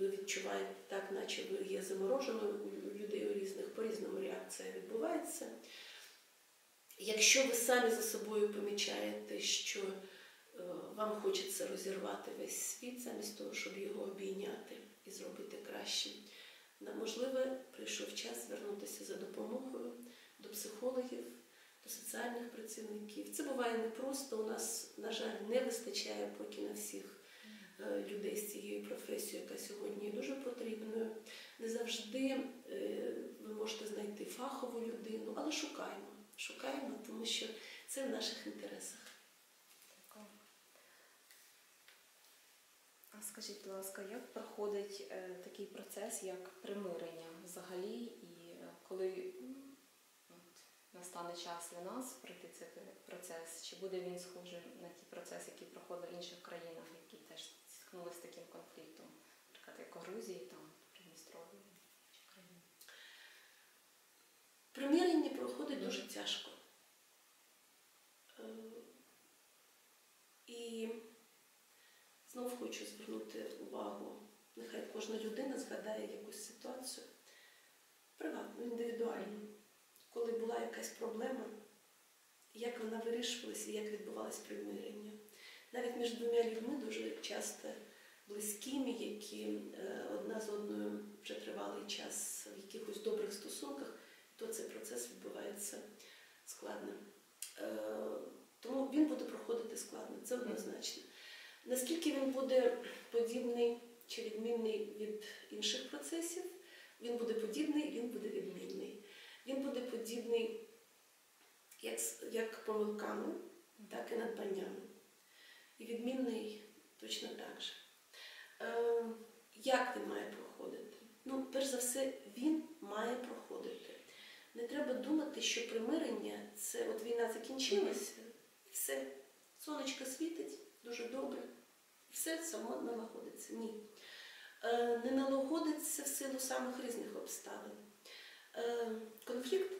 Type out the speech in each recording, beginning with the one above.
ви відчуваєте так, наче ви є замороженою у людей у різних, по-різному реакція відбувається. Якщо ви самі за собою помічаєте, що е, вам хочеться розірвати весь світ замість того, щоб його обійняти і зробити кращим, можливо, прийшов час звернутися за допомогою до психологів, до соціальних працівників. Це буває непросто. У нас, на жаль, не вистачає поки на всіх людей з цією професією, яка сьогодні дуже потрібною. Не завжди е, ви можете знайти фахову людину, але шукаємо. Шукаємо, тому що це в наших інтересах. А скажіть, будь ласка, як проходить е, такий процес, як примирення взагалі, і е, коли от, настане час для нас пройти цей процес, чи буде він схожий на ті процеси, які проходили в інших країнах, які теж зіткнулися з таким конфліктом, наприклад, як у Грузії, там, Придністров'ї чи країні? Примирення проходить дуже тяжко. Е, І знов хочу звернути увагу, нехай кожна людина згадає якусь ситуацію приватну, індивідуальну, коли була якась проблема, як вона вирішувалася і як відбувалось примирення. Навіть між двома людьми дуже часто близькими, які е, одна з одною вже тривалий час в якихось добрих стосунках, то цей процес відбувається складно. Е, Тому він буде проходити складно, це однозначно. Наскільки він буде подібний чи відмінний від інших процесів, він буде подібний, він буде відмінний. Він буде подібний як, як помилками, так і надбаннями. І відмінний точно так же. Е, як він має проходити? Ну, перш за все, він має проходити. Не треба думати, що примирення це от війна закінчилася, і все, сонечко світить дуже добре, і все само налагодиться. Ні. Е, не налагодиться в силу самих різних обставин. Е, конфлікт,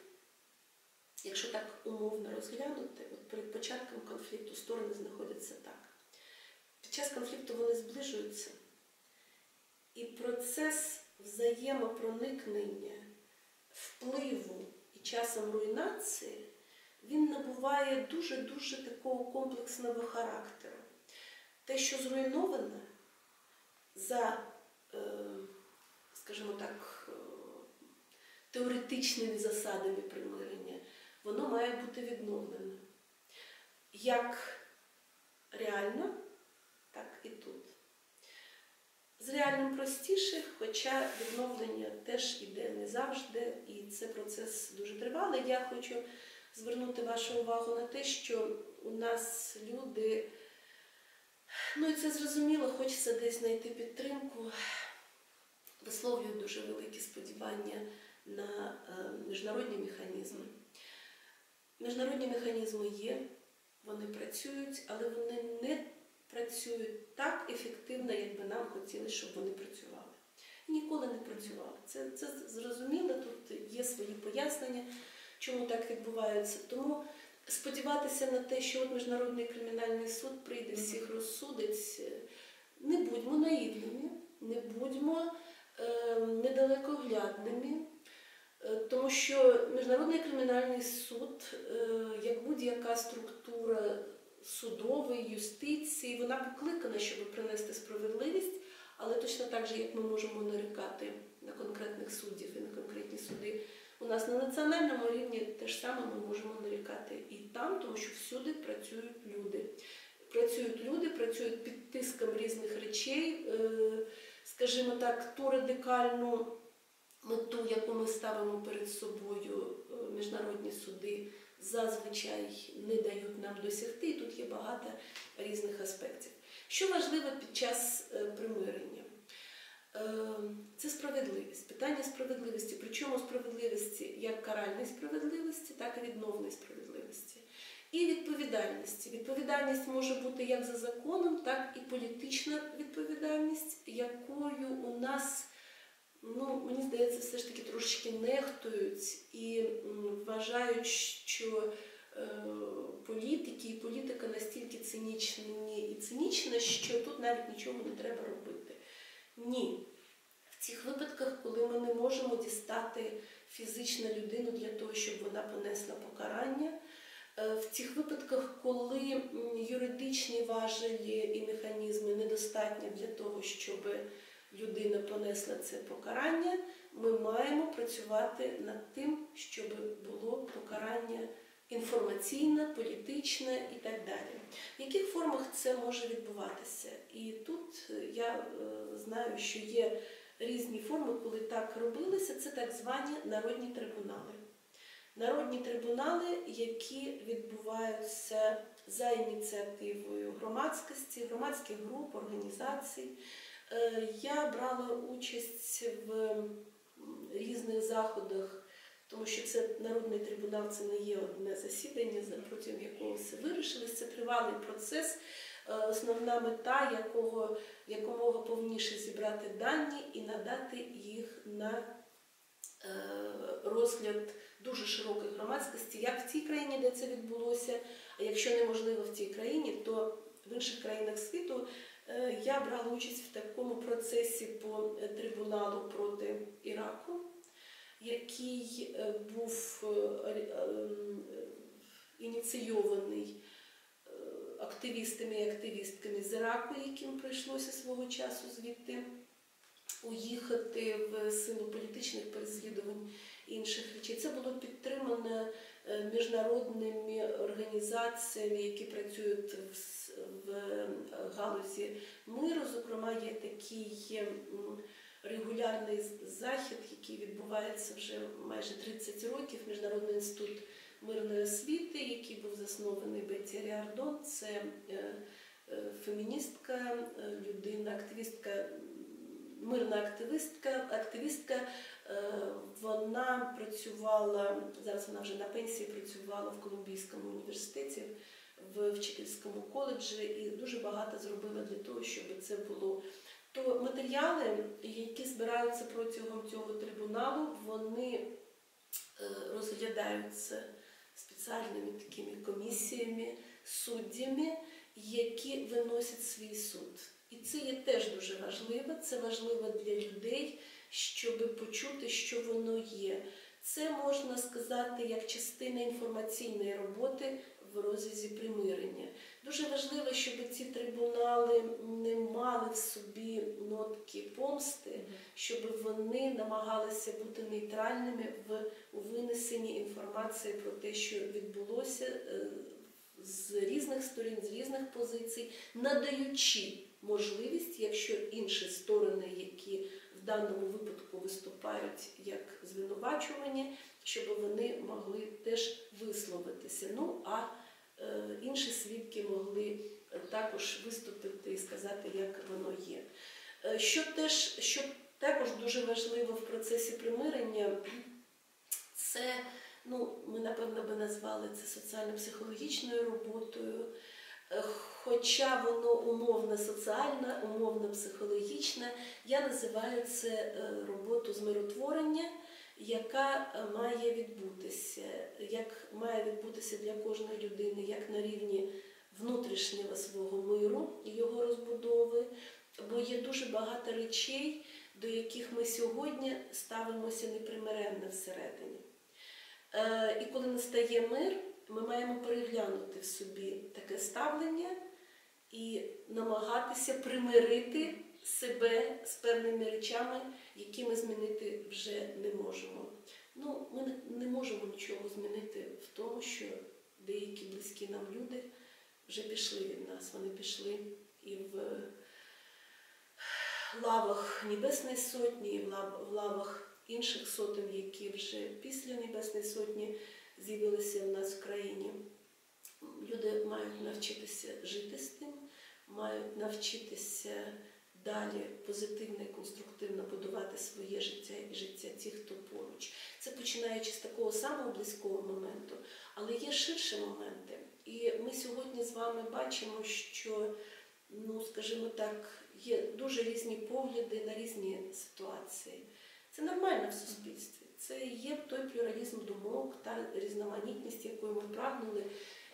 якщо так умовно розглянути, от перед початком конфлікту сторони знаходяться так. Під час конфлікту вони зближуються, і процес взаємопроникнення, впливу і часом руйнації, він набуває дуже-дуже такого комплексного характеру. Те, що зруйноване за, е, скажімо так, е, теоретичними засадами примирення, воно має бути відновлене. Як реально, так і тут. З реальним простіше, хоча відновлення теж іде не завжди, і це процес дуже тривалий. Я хочу звернути вашу увагу на те, що у нас люди, ну і це зрозуміло, хочеться десь знайти підтримку, висловлюють дуже великі сподівання на е, міжнародні механізми. Міжнародні механізми є, вони працюють, але вони не працюють так ефективно, як би нам хотілося, щоб вони працювали. Ніколи не працювали. Це, це зрозуміло, тут є свої пояснення, чому так відбувається. Тому сподіватися на те, що от Міжнародний кримінальний суд прийде всіх розсудить, е, не будьмо наївними, не будьмо е, недалекоглядними. Е, Тому що Міжнародний кримінальний суд, е, як будь-яка структура судової юстиції, вона покликана, щоб принести справедливість, але точно так же, як ми можемо нарікати на конкретних суддів і на конкретні суди, у нас на національному рівні те ж саме ми можемо нарікати і там, тому що всюди працюють люди. Працюють люди, працюють під тиском різних речей, е, скажімо так, ту радикальну мету, яку ми ставимо перед собою, е, міжнародні суди зазвичай не дають нам досягти, і тут є багато різних аспектів. Що важливо під час е, примирення? Е, Це справедливість, питання справедливості. Причому справедливості як каральної справедливості, так і відновної справедливості. І відповідальності. Відповідальність може бути як за законом, так і політична відповідальність, якою у нас ну, мені здається, все ж таки трошечки нехтують і вважають, що е, політики і політика настільки цинічні і цинічна, що тут навіть нічого не треба робити. Ні. В цих випадках, коли ми не можемо дістати фізичну людину для того, щоб вона понесла покарання. Е, В цих випадках, коли юридичні важелі і механізми недостатні для того, щоб людина понесла це покарання, ми маємо працювати над тим, щоб було покарання інформаційне, політичне і так далі. В яких формах це може відбуватися? І тут е, я е, знаю, що є різні форми, коли так робилося, це так звані народні трибунали. Народні трибунали, які відбуваються за ініціативою громадськості, громадських груп, організацій. Е, Я брала участь в різних заходах, тому що це народний трибунал це не є одне засідання, за- протягом якого все вирішилось. Це тривалий процес, е, основна мета якого якомога повніше зібрати дані і надати їх на е, розгляд дуже широкої громадськості, як в тій країні, де це відбулося, а якщо неможливо в цій країні, то в інших країнах світу я брала участь в такому процесі по е, трибуналу проти Іраку, який е, був е, е, ініційований е, активістами і активістками з Іраку, яким прийшлося свого часу звідти уїхати в силу політичних переслідувань і інших речей. Це було підтримано е, міжнародними організаціями, які працюють в, е, галузі миру. Зокрема, є такий регулярний захід, який відбувається вже майже 30 років. Міжнародний інститут мирної освіти, який був заснований Бетті Ріардон. Це е, е, феміністка, е, людина, активістка, мирна активістка, активістка. Е, Вона працювала зараз. Вона вже на пенсії працювала в Колумбійському університеті в вчительському коледжі і дуже багато зробила для того, щоб це було. То матеріали, які збираються протягом цього трибуналу, вони е, розглядаються спеціальними такими комісіями, суддями, які виносять свій суд. І це є теж дуже важливо. Це важливо для людей, щоб почути, що воно є. Це можна сказати як частина інформаційної роботи в розрізі примирення. Дуже важливо, щоб ці трибунали не мали в собі нотки помсти, щоб вони намагалися бути нейтральними в винесенні інформації про те, що відбулося е, з різних сторін, з різних позицій, надаючи можливість, якщо інші сторони, які в даному випадку виступають як звинувачувані, щоб вони могли теж висловитися. Ну а е, інші свідки могли також виступити і сказати, як воно є. Е, Що теж що також дуже важливо в процесі примирення, це ну, ми напевно би назвали це соціально-психологічною роботою. Хоча воно умовно соціальне, умовно психологічне, я називаю це е, роботу з миротворення, яка е, має відбутися, як має відбутися для кожної людини, як на рівні внутрішнього свого миру і його розбудови, бо є дуже багато речей, до яких ми сьогодні ставимося непримиренно всередині. Е, І коли настає мир, ми маємо переглянути в собі таке ставлення і намагатися примирити себе з певними речами, які ми змінити вже не можемо. Ну, ми не- можемо нічого змінити в тому, що деякі близькі нам люди вже пішли від нас. Вони пішли і в лавах Небесної Сотні, і в лавах інших сотень, які вже після Небесної Сотні з'явилися в нас в країні. Люди мають навчитися жити з тим, мають навчитися далі позитивно і конструктивно будувати своє життя і життя тих, хто поруч. Це починаючи з такого самого близького моменту, але є ширші моменти. І ми сьогодні з вами бачимо, що, ну скажімо так, є дуже різні погляди на різні ситуації. Це нормально в суспільстві. Це є той плюралізм думок та різноманітність, якою ми прагнули,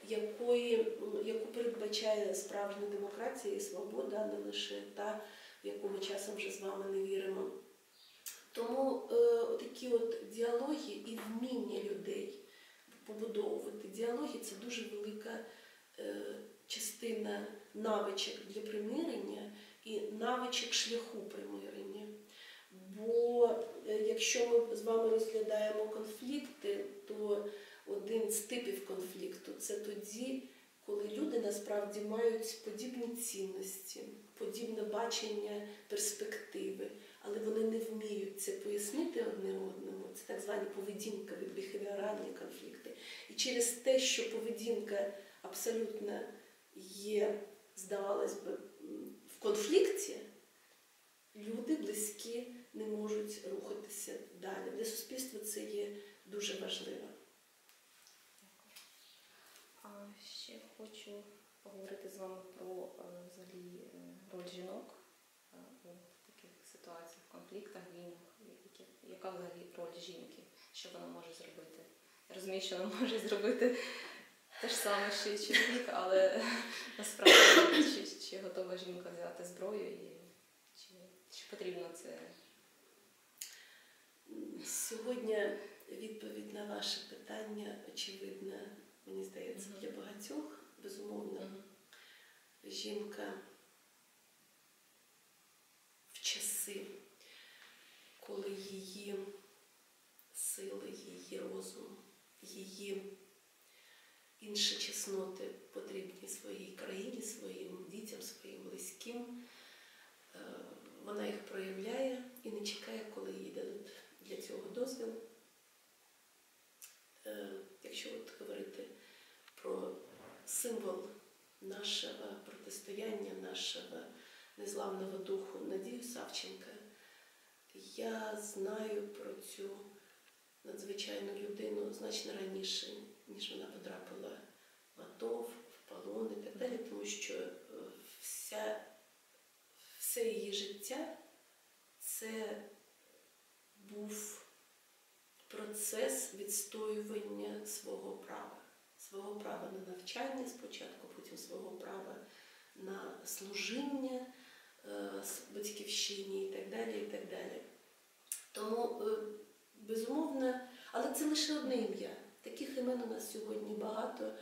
якої, яку передбачає справжня демократія і свобода, не лише та, в яку ми часом вже з вами не віримо. Тому такі діалоги і вміння людей побудовувати діалоги це дуже велика е, частина навичок для примирення і навичок шляху примирення. Якщо ми з вами розглядаємо конфлікти, то один з типів конфлікту це тоді, коли люди насправді мають подібні цінності, подібне бачення перспективи, але вони не вміють це пояснити одне одному. Це так звані поведінкові, біхевіоральні конфлікти. І через те, що поведінка абсолютно є, здавалось би, в конфлікті, люди близькі не можуть рухатися далі. Для суспільства це є дуже важливо. А ще хочу поговорити з вами про е, взагалі е, роль жінок е, у таких ситуаціях, конфліктах, війнах. Яка взагалі роль жінки? Що вона може зробити? Я розумію, що вона може зробити те ж саме, що і чоловік, але насправді чи, чи готова жінка взяти зброю і чи, чи потрібно це? Сьогодні відповідь на ваше питання очевидна, мені здається, для багатьох. Безумовно, жінка в часи, коли її сили, її розум, її інші чесноти потрібні своїй країні, своїм дітям, своїм близьким, е, вона їх проявляє і не чекає, коли їй дадуть для цього дозвіл. Е, Якщо от говорити про символ нашого протистояння, нашого незламного духу Надію Савченка, я знаю про цю надзвичайну людину значно раніше, ніж вона потрапила в АТО, в полон і так далі, тому що е, вся, все її життя це був процес відстоювання свого права, свого права на навчання спочатку, потім свого права на служіння е, батьківщині і так далі. і так далі. Тому, е, безумовно, але це лише одне ім'я. Таких імен у нас сьогодні багато.